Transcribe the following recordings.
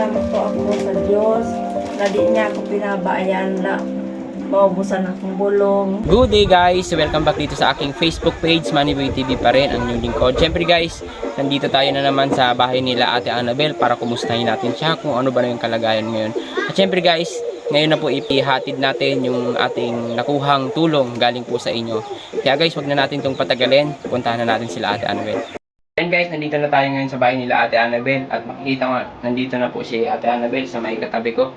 nagpapasalamat po ako sa Diyos na di niya ako pinabayaan na maubusan akong bulong. Good day guys! Welcome back dito sa aking Facebook page, Moneyboy TV pa rin, ang new lingkod. Siyempre guys, nandito tayo na naman sa bahay nila Ate Annabel para kumustahin natin siya kung ano ba na yung kalagayan ngayon. At siyempre guys, ngayon na po ipihatid natin yung ating nakuhang tulong galing po sa inyo. Kaya guys, wag na natin itong patagalin. Puntahan na natin sila Ate Annabel. Yan guys, nandito na tayo ngayon sa bahay nila Ate Annabel at makikita nga, nandito na po si Ate Annabel sa may katabi ko.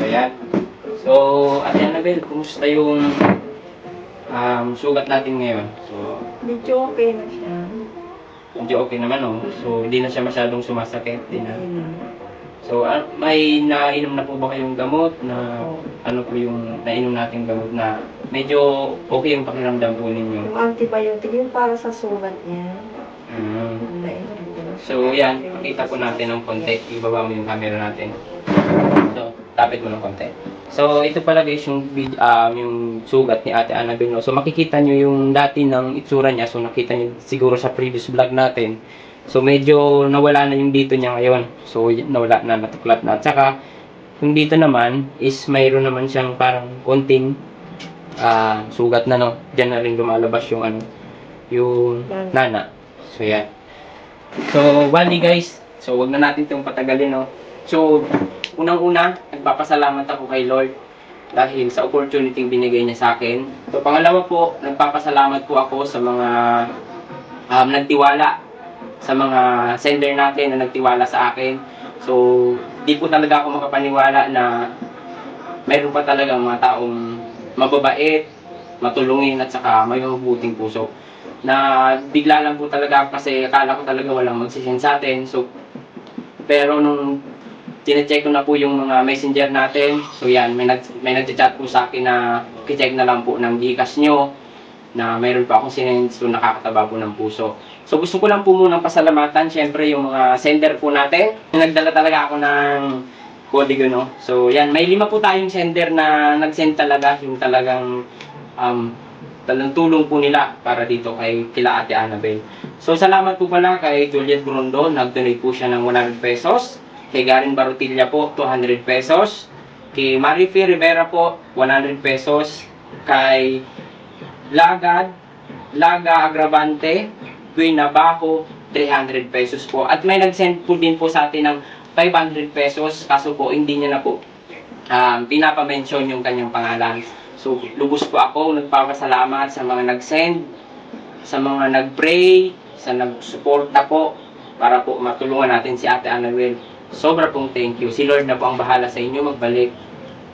So yan. So, Ate Annabel, kumusta yung um, sugat natin ngayon? So, Medyo okay na siya. hindi okay naman oh. So, hindi na siya masyadong sumasakit. Hindi na. So, ah, may nainom na po ba kayong gamot na ano po yung nainom nating gamot na medyo okay yung pakiramdam po ninyo? Yung antibiotic, yung para sa sugat niya. Mm. Nainom ko na siya. So, yan. Pakita po natin ng konti. Ibaba mo yung camera natin. So, tapit mo ng konti. So, ito pala guys yung, um, yung sugat ni Ate Annabel. No? So, makikita nyo yung dati ng itsura niya. So, nakita nyo siguro sa previous vlog natin. So, medyo nawala na yung dito niya ngayon. So, nawala na, natuklat na. At saka, yung dito naman is mayroon naman siyang parang konting ah, sugat na no. Diyan na rin lumalabas yung ano, yung nana. So, yan. So, bali guys, so wag na natin itong patagalin, no? So, unang-una, nagpapasalamat ako kay Lord dahil sa opportunity binigay niya sa akin. So, pangalawa po, nagpapasalamat po ako sa mga um, nagtiwala, sa mga sender natin na nagtiwala sa akin. So, di po talaga ako makapaniwala na mayroon pa talaga mga taong mababait, matulungin at saka may mabuting puso na bigla lang po talaga kasi akala ko talaga walang magsisend sa atin. So, pero nung tinecheck ko na po yung mga messenger natin, so yan, may, nag, may nagchat po sa akin na kicheck na lang po ng Gcash nyo na mayroon pa akong sinend so nakakataba po ng puso. So gusto ko lang po munang pasalamatan syempre yung mga sender po natin. Nagdala talaga ako ng kodigo no. So yan, may lima po tayong sender na nag-send talaga yung talagang um, talagang tulong po nila para dito kay kila Ate Annabel. So salamat po pala kay Juliet Brundo, nag-donate po siya ng 100 pesos. Kay Garin Barutilla po, 200 pesos. Kay Marife Rivera po, 100 pesos. Kay Lagad, Laga Agravante, Queen Nabaco, 300 pesos po. At may nag-send po din po sa atin ng 500 pesos, kaso po hindi niya na po um, pinapamention yung kanyang pangalan. So, lubos po ako, nagpapasalamat sa mga nag-send, sa mga nag-pray, sa nag-suporta po, para po matulungan natin si Ate Annabel. Sobra pong thank you. Si Lord na po ang bahala sa inyo magbalik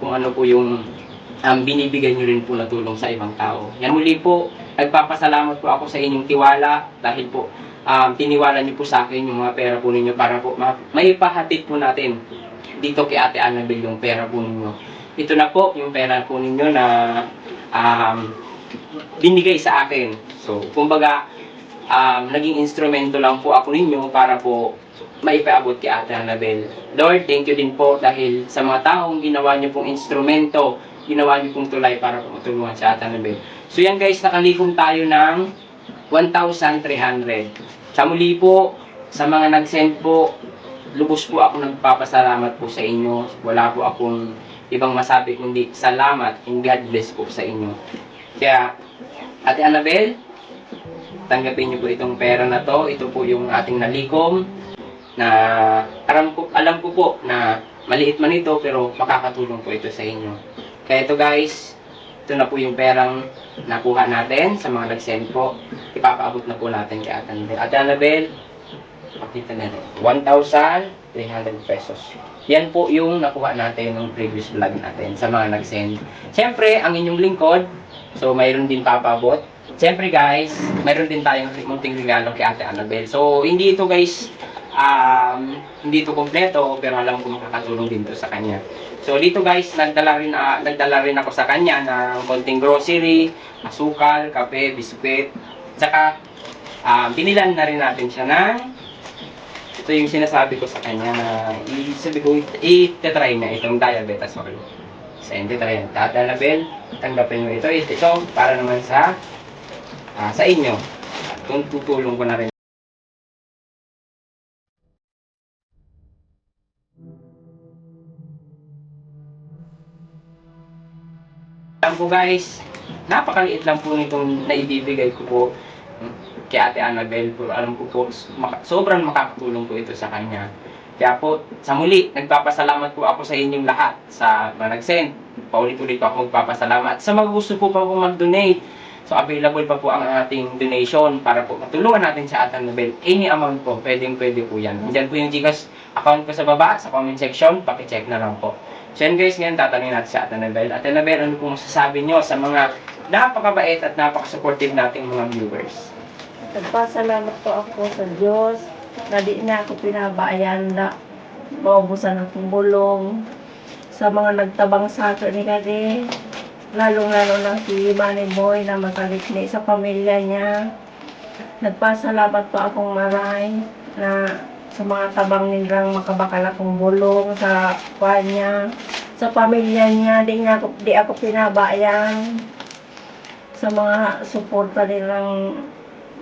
kung ano po yung um, binibigay nyo rin po na tulong sa ibang tao. Yan muli po, nagpapasalamat po ako sa inyong tiwala dahil po um, tiniwala niyo po sa akin yung mga pera po ninyo para po ma- may pahatid po natin dito kay Ate Annabel yung pera po ninyo. Ito na po yung pera po ninyo na um, binigay sa akin. So, kumbaga, um, naging instrumento lang po ako ninyo para po maipaabot kay Ate Annabel. Lord, thank you din po dahil sa mga taong ginawa niyo pong instrumento, ginawa niyo pong tulay para po matulungan si Ate Annabel. So yan guys, nakalikom tayo ng 1,300. Sa muli po, sa mga nag-send po, lubos po ako nagpapasalamat po sa inyo. Wala po akong ibang masabi kundi salamat and God bless po sa inyo. Kaya, Ate Annabel, tanggapin niyo po itong pera na to. Ito po yung ating nalikom na alam ko, alam ko po na maliit man ito pero makakatulong po ito sa inyo. Kaya ito guys, ito na po yung perang nakuha natin sa mga nag-send po. Ipapaabot na po natin kay Ate Annabel. Ate Annabel, pakita na rin. 1,300 pesos. Yan po yung nakuha natin ng previous vlog natin sa mga nag-send. Siyempre, ang inyong lingkod, so mayroon din papabot. Siyempre guys, mayroon din tayong munting regalo kay Ate Annabel. So, hindi ito guys, um, hindi ito kompleto, pero alam ko makakatulong din to sa kanya. So, dito guys, nagdala rin, ah, nagdala rin ako sa kanya ng konting grocery, asukal, kape, biskwit, tsaka um, binilan na rin natin siya ng ito yung sinasabi ko sa kanya na i-sabi ko, itatry na itong diabetes oil. So, hindi try yan. Tatalabel, tanggapin mo ito. Ito, para naman sa uh, sa inyo. At kung tutulong ko na rin lang po guys. Napakaliit lang po nitong naibibigay ko po kay Ate Annabel. Po, alam ko po, sobrang makakatulong po ito sa kanya. Kaya po, sa muli, nagpapasalamat po ako sa inyong lahat sa mga nag-send. Paulit-ulit po ako magpapasalamat. Sa mga gusto po pa po mag-donate, so available pa po ang ating donation para po matulungan natin sa Ate Annabel. Any amount po, pwedeng pwede po yan. Diyan po yung Gcash account ko sa baba, sa comment section, pakicheck na lang po. So yan guys, ngayon tatanungin natin si Ate Annabel. Ate Annabel, ano po masasabi nyo sa mga napakabait at napaka-supportive nating mga viewers? Nagpasalamat po ako sa Diyos na di niya ako pinabayaan na maubusan akong bulong sa mga nagtabang sa akin ni Kade. Lalong-lalo na si Manny Boy na makalikni sa pamilya niya. Nagpasalamat po akong maray na sa mga tabang nilang makabakal akong bulong sa kanya, sa pamilya niya, di, niya ako, di ako pinabayaan sa mga suporta nilang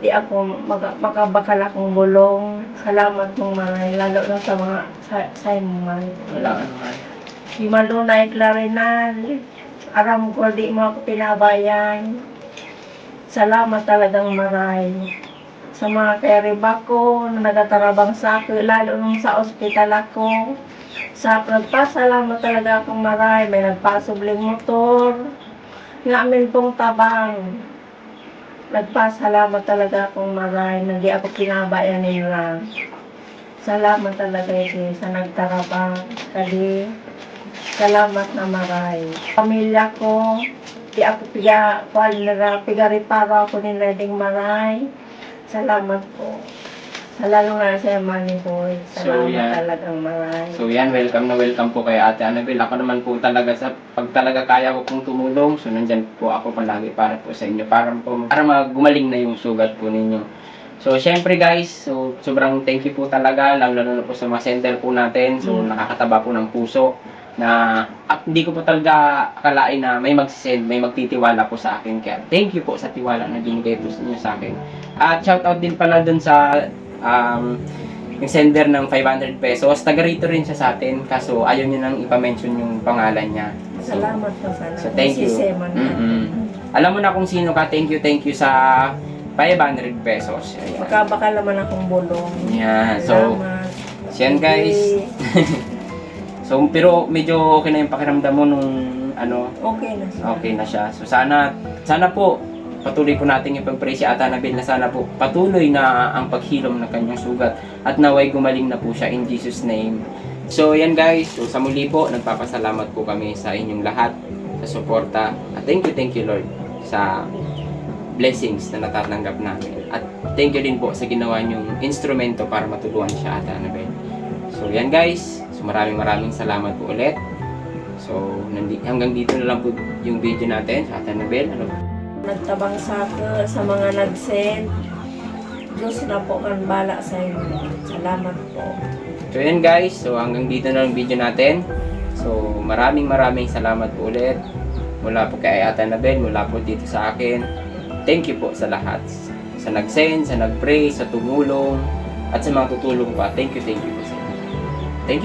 di ako mag, makabakal akong bulong. Salamat mong maray, lalo na sa mga sa, sa man. Wala naman. Si Malunay Clarinal, aram ko di mo ako pinabayan. Salamat talagang maray. Sa mga kariba ko na nagatarabang sa akin, lalo nung sa ospital ako. Sa nagpasalamat talaga akong maray. May nagpasubling motor. Ngamin pong tabang. Nagpasalamat talaga akong maray na di ako pinabayan nila. Salamat talaga eh, sa nagtarabang. Kali. Salamat na maray. Pamilya ko, di ako piga, kual nila, pigari para ako ni Reding Maray. Salamat po. Lalo na sa Money Boy. So, Salamat yan. talagang maray. So yan, welcome na welcome po kay Ate Annabel. Ako naman po talaga sa pag talaga kaya ko pong tumulong, so nandyan po ako palagi para po sa inyo para po para magumaling na yung sugat po ninyo. So syempre guys, so sobrang thank you po talaga lalo na po sa mga center po natin. So Mm. nakakataba po ng puso na at hindi ko po talaga akalain na may magsisend, may magtitiwala po sa akin. Kaya thank you po sa tiwala na binigay po sa akin. At shoutout din pala dun sa um, yung sender ng 500 pesos. Taga rito rin siya sa atin, kaso ayaw niya nang ipamention yung pangalan niya. So, Salamat po sana. so thank you. Mm-mm. Alam mo na kung sino ka, thank you, thank you sa 500 pesos. Ayan. Makabakal naman akong bulong. Yan. So, yan guys. So, pero medyo okay na yung pakiramdam mo nung ano, Okay na siya. okay na siya. So, sana, sana po, patuloy po natin ipag-pray si Ata Anabel na sana po patuloy na ang paghilom ng kanyang sugat at naway gumaling na po siya in Jesus name. So yan guys, so sa muli po nagpapasalamat po kami sa inyong lahat sa suporta at thank you thank you Lord sa blessings na natatanggap namin at thank you din po sa ginawa niyong instrumento para matulungan siya Ata Anabel. So yan guys, so maraming maraming salamat po ulit. So hanggang dito na lang po yung video natin sa Ata Anabel. Ano Nagtabang sa akin, sa mga nag-send. Diyos na po kan bala sa inyo. Salamat po. So yun guys, so hanggang dito na lang video natin. So maraming maraming salamat po ulit. Mula po kay Ate Anabel, mula po dito sa akin. Thank you po sa lahat. Sa nag-send, sa nag-pray, sa tumulong, at sa mga tutulong pa. Thank you, thank you